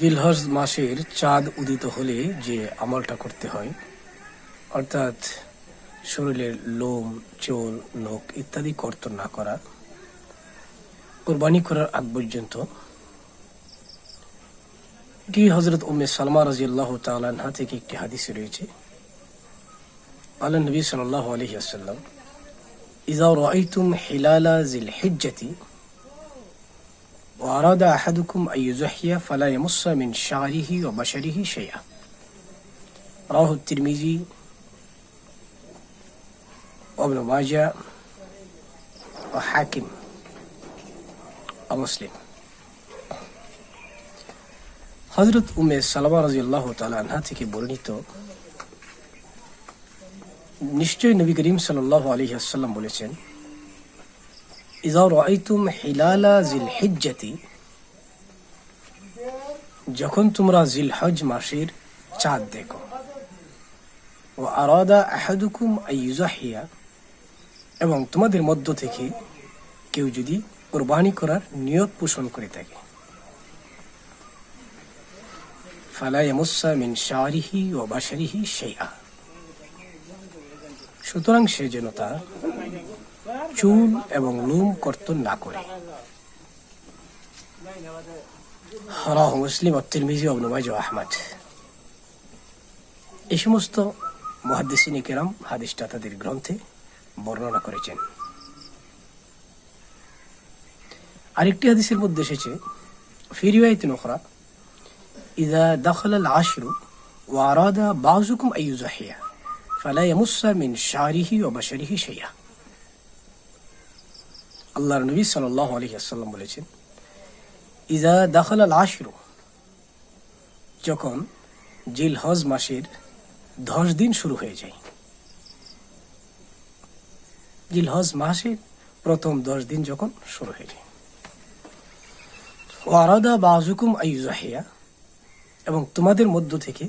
জিলহজ মাসের চাঁদ উদিত হলে যে আমলটা করতে হয়, অর্থাৎ শরীরের লোম, চোল, নখ ইত্যাদি কর্তন না করা, কোরবানি করার আগ পর্যন্ত এটি হজরত উম্মে সালমা রাজি আল্লাহ তালাহা থেকে একটি হাদিস রয়েছে। আল্লাহ নবী সাল্লাহ আলহি আসাল্লাম ইজা রাইতুম হিলালা জিল হিজ্জাতি وأراد أحدكم أن يزحي فلا يمص من شعره وبشره شيئا رواه الترمذي وابن ماجه وحاكم ومسلم হজরত উমে সালামা রাজিয়াল্লাহ তালা আনহা থেকে বর্ণিত নিশ্চয় নবী করিম সাল্লাহ আলী আসাল্লাম বলেছেন রাইতুম হিলালা জিল হিজ্জাতি যখন তোমরা হজ মাসের চাঁদ দেখো। ও আরাদা আহাদুকুম আইয়ুজাহিয়া এবং তোমাদের মধ্য থেকে কেউ যদি কোরবানি করার নিয়ত পোষণ করে থাকে। মিন ও সুতরাং সে যেন তার চুল এবং লোম কর্তন না করে। রাহ মুসলিম আব্দুল মিজি আহমদ। সমস্ত মহাদিসিনী কেরাম হাদিসটা তাদের গ্রন্থে বর্ণনা করেছেন। আরেকটি হাদিসের মধ্যে এসেছে ফিরিওয়াইত নখরা ইদা দখল আল আশরু ওয়ারাদা বাজুকুম আইউজাহিয়া ফালা ইয়ামুসা মিন শারিহি ও বাশারিহি শাইয়া আল্লাহর নবী সাল্লাহ আলহিহাসাল্লাম বলেছেন ইজা দাখল আল আশরু। যখন জিল হজ মাসের দশ দিন শুরু হয়ে যায়। জিল হজ মাসের প্রথম দশ দিন যখন শুরু হয়ে যায়। ও আরাদা বাজুকুম আইজাহিয়া এবং তোমাদের মধ্য থেকে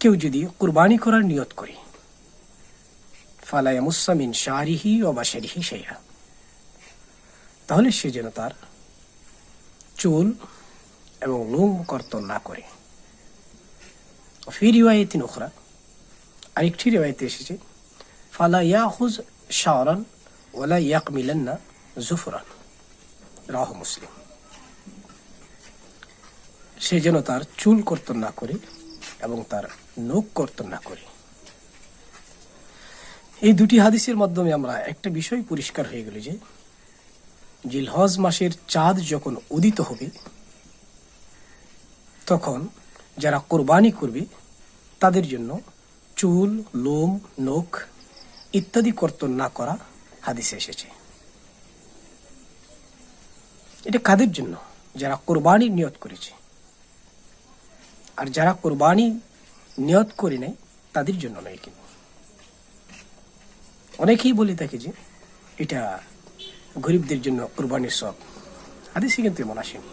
কেউ যদি কুরবানি করার নিয়ত করে ফালায়া মুসামিন শাহরিহি ও বাসারিহি সেয়া তাহলে সে যেন তার চুল এবং লোম কর্তন না করে। ফি রিওয়ায়তি নোখরা আরেকটি রেওয়ায়তে এসেছে, ফালা ইয়াহুজ শাওরান ওলা ইয়াক মিলান্না জুফরান। রাহ মুসলিম। সে যেন তার চুল কর্তন না করে এবং তার নখ কর্তন না করে। এই দুটি হাদিসের মাধ্যমে আমরা একটা বিষয় পরিষ্কার হয়ে গেল যে জিলহজ মাসের চাঁদ যখন উদিত হবে, তখন যারা কোরবানি করবে, তাদের জন্য চুল, লোম, নখ ইত্যাদি কর্তন না করা হাদিসে এসেছে। এটা কাদের জন্য? যারা কোরবানির নিয়ত করেছে। আর যারা কোরবানি নিয়ত করে নেয়, তাদের জন্য নয় কিন্তু। অনেকেই বলে থাকে যে, এটা গরিবদের জন্য কোরবানির সব। হাদিসে কিন্তু এমন আসেনি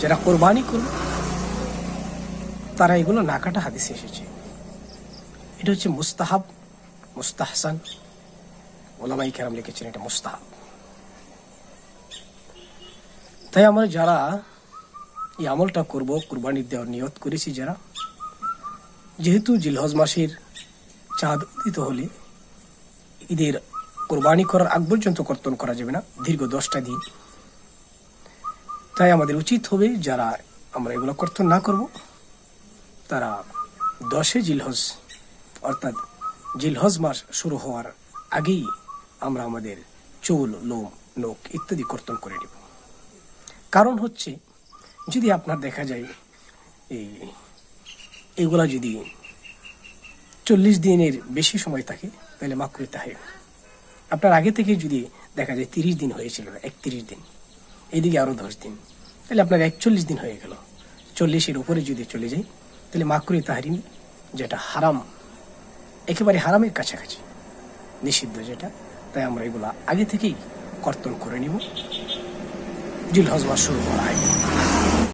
যারা কোরবানি করবে, তারা এগুলো না কাটা হাদিসে এসেছে। এটা হচ্ছে মুস্তাহাব, মুস্তাহসান। ওলামাই কেরাম লিখেছেন এটা মুস্তাহাব। তাই আমরা যারা এই আমলটা করব কুরবানি দেওয়ার নিয়ত করেছি যারা, যেহেতু জিলহজ মাসের চাঁদ উদিত হলে ঈদের কোরবানি করার আগ পর্যন্ত কর্তন করা যাবে না, দীর্ঘ দশটা দিন। তাই আমাদের উচিত হবে যারা আমরা এগুলো কর্তন না করব, তারা দশে জিলহজ, অর্থাৎ জিলহজ মাস শুরু হওয়ার আগেই আমরা আমাদের চুল, লোম নোক ইত্যাদি কর্তন করে নেব। কারণ হচ্ছে, যদি আপনার দেখা যায়, এই, এগুলা যদি চল্লিশ দিনের বেশি সময় থাকে, তাহলে মাকরু তাহে আপনার আগে থেকে যদি দেখা যায় তিরিশ দিন হয়েছিল, একত্রিশ দিন এইদিকে আরও দশ দিন, তাহলে আপনার একচল্লিশ দিন হয়ে গেল। চল্লিশের উপরে যদি চলে যাই, তাহলে মাকরু তাহারিম যেটা হারাম, একেবারে হারামের কাছাকাছি, নিষিদ্ধ যেটা, তাই আমরা এগুলা আগে থেকেই কর্তন করে নিব। জিল হজমা শুরু করা আগে